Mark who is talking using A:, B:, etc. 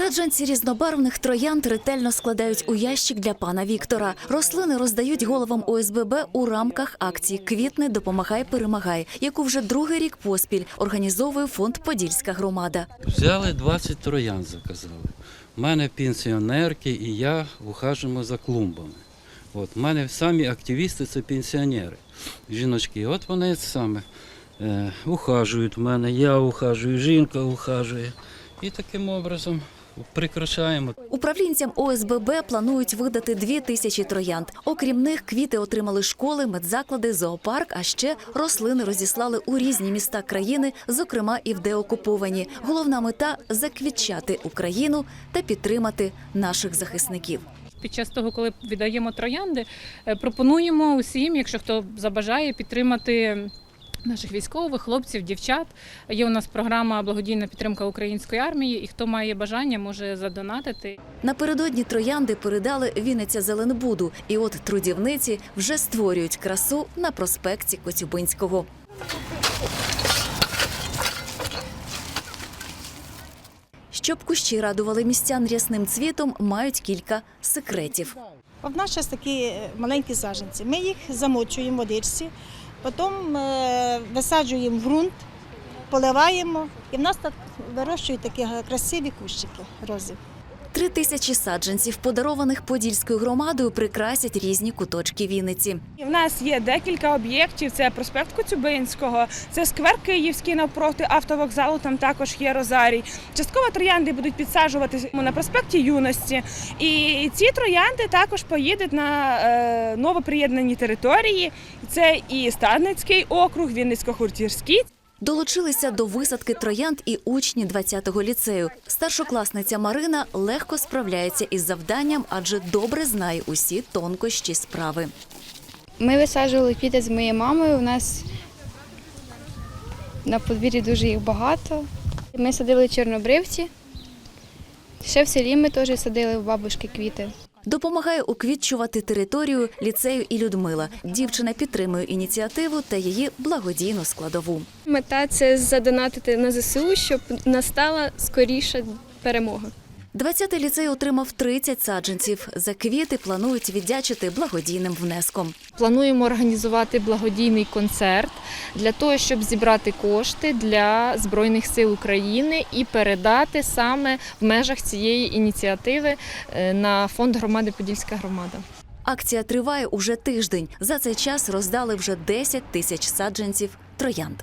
A: Саджанці різнобарвних троянд ретельно складають у ящик для пана Віктора. Рослини роздають головам ОСББ у рамках акції Квітне допомагай, перемагай, яку вже другий рік поспіль організовує фонд Подільська громада.
B: Взяли 20 троян, заказали. У мене пенсіонерки і я ухажуємо за клумбами. От, у мене самі активісти це пенсіонери, жіночки. От вони саме е, ухажують в мене, я ухажую, жінка ухажує. І таким образом прикрашаємо.
A: Управлінцям ОСББ планують видати дві тисячі троянд. Окрім них, квіти отримали школи, медзаклади, зоопарк, а ще рослини розіслали у різні міста країни, зокрема і в деокуповані. Головна мета заквітчати Україну та підтримати наших захисників.
C: Під час того, коли віддаємо троянди, е, пропонуємо усім, якщо хто забажає, підтримати наших військових, хлопців, дівчат. Є у нас програма благодійна підтримка української армії, і хто має бажання, може задонатити.
A: Напередодні троянди передали Вінниця Зеленбуду, і от трудівниці вже створюють красу на проспекті Коцюбинського. Щоб кущі радували містян рясним цвітом, мають кілька секретів.
D: В нас зараз такі маленькі саджанці. Ми їх замочуємо в водичці, потім е, висаджуємо ґрунт, поливаємо, і в нас так вирощують такі красиві кущики розів.
A: Три тисячі саджанців, подарованих Подільською громадою, прикрасять різні куточки Вінниці.
E: У нас є декілька об'єктів. Це проспект Коцюбинського, це сквер Київський навпроти автовокзалу. Там також є розарій. Частково троянди будуть підсаджуватися на проспекті юності. І ці троянди також поїдуть на е, новоприєднані території. Це і Старницький округ, Вінницько-Хуртірський.
A: Долучилися до висадки троянд і учні 20-го ліцею. Старшокласниця Марина легко справляється із завданням, адже добре знає усі тонкощі справи.
F: Ми висаджували квіти з моєю мамою. У нас на подвір'ї дуже їх багато. Ми садили чорнобривці. Ще в селі ми теж садили в бабушки квіти.
A: Допомагає уквітчувати територію ліцею і Людмила. Дівчина підтримує ініціативу та її благодійну складову.
G: Мета це задонатити на ЗСУ, щоб настала скоріша перемога.
A: 20-й ліцей отримав 30 саджанців. За квіти планують віддячити благодійним внеском.
C: Плануємо організувати благодійний концерт для того, щоб зібрати кошти для Збройних сил України і передати саме в межах цієї ініціативи е, на фонд громади Подільська громада.
A: Акція триває уже тиждень. За цей час роздали вже 10 тисяч саджанців троянд.